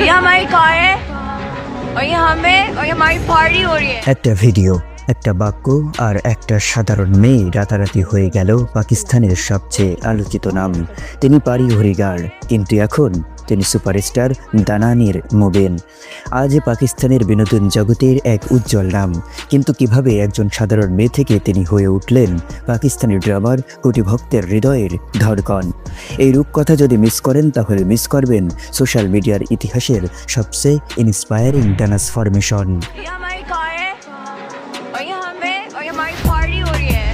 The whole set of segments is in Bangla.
ये हमारी कार है और ये हमें और ये हमारी पार्टी हो रही है। वीडियो একটা বাক্য আর একটা সাধারণ মেয়ে রাতারাতি হয়ে গেল পাকিস্তানের সবচেয়ে আলোচিত নাম। তিনি পারি হরিগার কিন্তু এখন তিনি সুপারস্টার দানানির মোবেন। আজ পাকিস্তানের বিনোদন জগতের এক উজ্জ্বল নাম। কিন্তু কীভাবে একজন সাধারণ মেয়ে থেকে তিনি হয়ে উঠলেন পাকিস্তানি ড্রামার কোটি ভক্তের হৃদয়ের ধরকন এই রূপকথা যদি মিস করেন, তাহলে মিস করবেন সোশ্যাল মিডিয়ার ইতিহাসের সবচেয়ে ইন্সপায়ারিং ট্রান্সফরমেশন और ये हमें और ये हमारी पार्टी हो रही है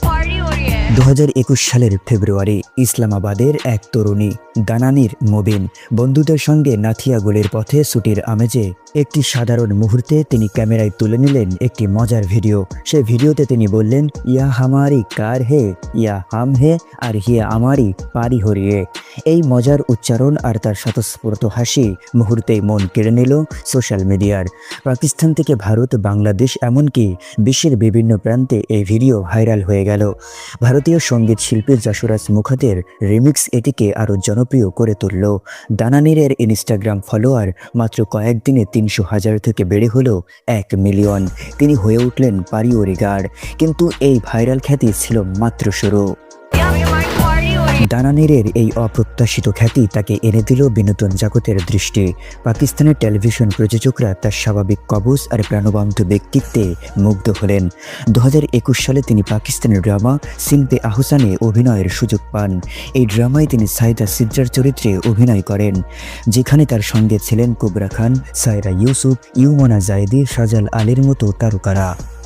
पार्टी हो रही है দু সালের ফেব্রুয়ারি ইসলামাবাদের এক তরুণী দানানির মোবিন বন্ধুদের সঙ্গে নাথিয়া গোলের পথে ছুটির আমেজে একটি সাধারণ মুহূর্তে তিনি ক্যামেরায় তুলে নিলেন একটি মজার ভিডিও। সে ভিডিওতে তিনি বললেন, ইয়া হামারি কার হে? ইয়া হাম হে? আর হিয়া আমারি পারি হরিয়ে এই মজার উচ্চারণ আর তার স্বতঃস্ফূর্ত হাসি মুহূর্তেই মন কেড়ে নিল সোশ্যাল মিডিয়ার। পাকিস্তান থেকে ভারত, বাংলাদেশ এমনকি বিশ্বের বিভিন্ন প্রান্তে এই ভিডিও ভাইরাল হয়ে গেল। ভারতীয় সংগীত শিল্পী যশোরাজ মুখাতের রিমিক্স এটিকে আরও জনপ্রিয় করে তুলল। দানানিরের ইনস্টাগ্রাম ফলোয়ার মাত্র কয়েকদিনে তিনশো হাজার থেকে বেড়ে হলো এক মিলিয়ন। তিনি হয়ে উঠলেন পারিওরিগার। কিন্তু এই ভাইরাল খ্যাতি ছিল মাত্র শুরু। দানানিরের এই অপ্রত্যাশিত খ্যাতি তাকে এনে দিল বিনোদন জগতের দৃষ্টি। পাকিস্তানের টেলিভিশন প্রযোজকরা তার স্বাভাবিক কবজ আর প্রাণবন্ত ব্যক্তিত্বে মুগ্ধ হলেন। দু হাজার একুশ সালে তিনি পাকিস্তানের ড্রামা সিনপে আহসানে অভিনয়ের সুযোগ পান। এই ড্রামায় তিনি সাইদা সিদ্রার চরিত্রে অভিনয় করেন, যেখানে তার সঙ্গে ছিলেন কুবরা খান সায়রা ইউসুফ, ইউমনা জায়েদি, সাজাল আলীর মতো তারকারা।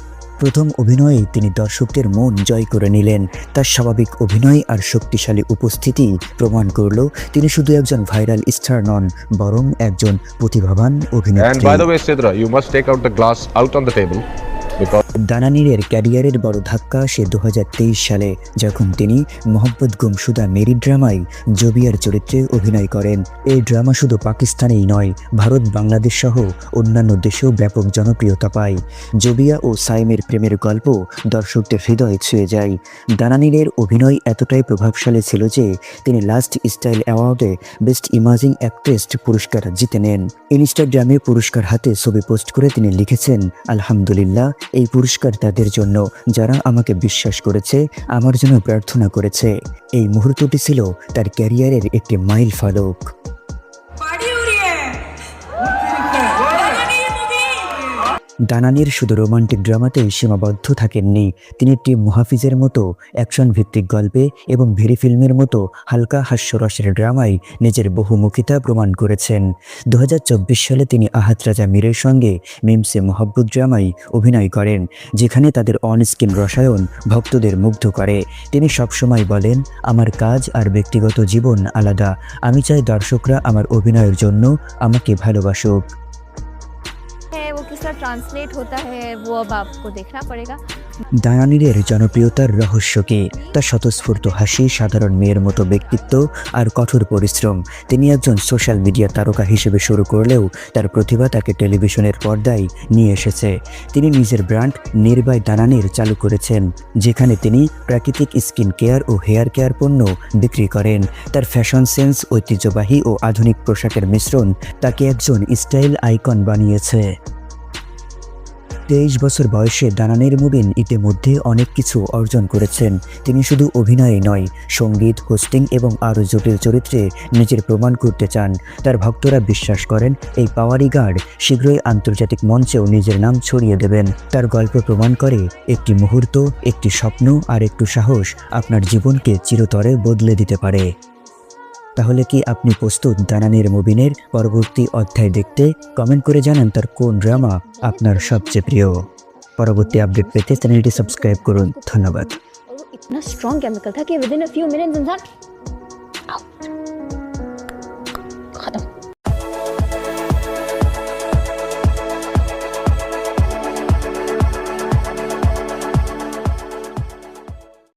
প্রথম অভিনয়েই তিনি দর্শকদের মন জয় করে নিলেন। তার স্বাভাবিক অভিনয় আর শক্তিশালী উপস্থিতি প্রমাণ করল তিনি শুধু একজন ভাইরাল স্টার নন, বরং একজন প্রতিভাবান And দানানিরের ক্যারিয়ারের বড় ধাক্কা সে দু হাজার তেইশ সালে, যখন তিনি মোহাম্মদ গুমসুদা মেরি ড্রামায় জবিয়ার চরিত্রে অভিনয় করেন। এই ড্রামা শুধু পাকিস্তানেই নয়, ভারত, বাংলাদেশ সহ অন্যান্য দেশেও ব্যাপক জনপ্রিয়তা পায়। জবিয়া ও সাইমের প্রেমের গল্প দর্শকদের হৃদয়ে ছুঁয়ে যায়। দানানিরের অভিনয় এতটাই প্রভাবশালী ছিল যে, তিনি লাস্ট স্টাইল অ্যাওয়ার্ডে বেস্ট ইমাজিং অ্যাক্ট্রেস পুরস্কার জিতে নেন। ইনস্টাগ্রামে পুরস্কার হাতে ছবি পোস্ট করে তিনি লিখেছেন, আলহামদুলিল্লাহ, এই পুরস্কার তাদের জন্য, যারা আমাকে বিশ্বাস করেছে, আমার জন্য প্রার্থনা করেছে। এই মুহূর্তটি ছিল তার ক্যারিয়ারের একটি মাইল ফলক। দানানির শুধু রোমান্টিক ড্রামাতেই সীমাবদ্ধ থাকেননি। তিনি টিম মুহাফিজের মতো অ্যাকশন ভিত্তিক গল্পে এবং ভেরি ফিল্মের মতো হালকা হাস্যরসের ড্রামায় নিজের বহুমুখিতা প্রমাণ করেছেন। দু হাজার চব্বিশ সালে তিনি আহাত রাজা মীরের সঙ্গে মিমসে মোহাব্বত ড্রামায় অভিনয় করেন, যেখানে তাদের অন স্ক্রিন রসায়ন ভক্তদের মুগ্ধ করে। তিনি সবসময় বলেন, আমার কাজ আর ব্যক্তিগত জীবন আলাদা। আমি চাই দর্শকরা আমার অভিনয়ের জন্য আমাকে ভালোবাসুক। किस तरह ट्रांसलेट होता है वो अब आपको देखना पड़ेगा দায়ানিরের জনপ্রিয়তার রহস্য কি তার স্বতঃস্ফূর্ত হাসি সাধারণ মেয়ের মতো ব্যক্তিত্ব আর কঠোর পরিশ্রম তিনি একজন সোশ্যাল মিডিয়া তারকা হিসেবে শুরু করলেও তার প্রতিভা তাকে টেলিভিশনের পর্দায় নিয়ে এসেছে তিনি নিজের ব্র্যান্ড নির্বাই দানানির চালু করেছেন যেখানে তিনি প্রাকৃতিক স্কিন কেয়ার ও হেয়ার কেয়ার পণ্য বিক্রি করেন তার ফ্যাশন সেন্স ঐতিহ্যবাহী ও আধুনিক পোশাকের মিশ্রণ তাকে একজন স্টাইল আইকন বানিয়েছে তেইশ বছর বয়সে দানানের মুবিন ইতিমধ্যে অনেক কিছু অর্জন করেছেন। তিনি শুধু অভিনয়ে নয়, সংগীত, হোস্টিং এবং আরও জটিল চরিত্রে নিজের প্রমাণ করতে চান। তার ভক্তরা বিশ্বাস করেন, এই পাওয়ারি গার্ড শীঘ্রই আন্তর্জাতিক মঞ্চেও নিজের নাম ছড়িয়ে দেবেন। তার গল্প প্রমাণ করে, একটি মুহূর্ত, একটি স্বপ্ন আর একটু সাহস আপনার জীবনকে চিরতরে বদলে দিতে পারে। তাহলে কি আপনি প্রস্তুত দানানের মুবিনের পরবর্তী অধ্যায় দেখতে কমেন্ট করে জানান তার কোন ড্রামা আপনার সবচেয়ে প্রিয় পরবর্তী আপডেট পেতে চ্যানেলটি সাবস্ক্রাইব করুন ধন্যবাদ और वो इतना स्ट्रॉन्ग केमिकल था कि within a few minutes इंसान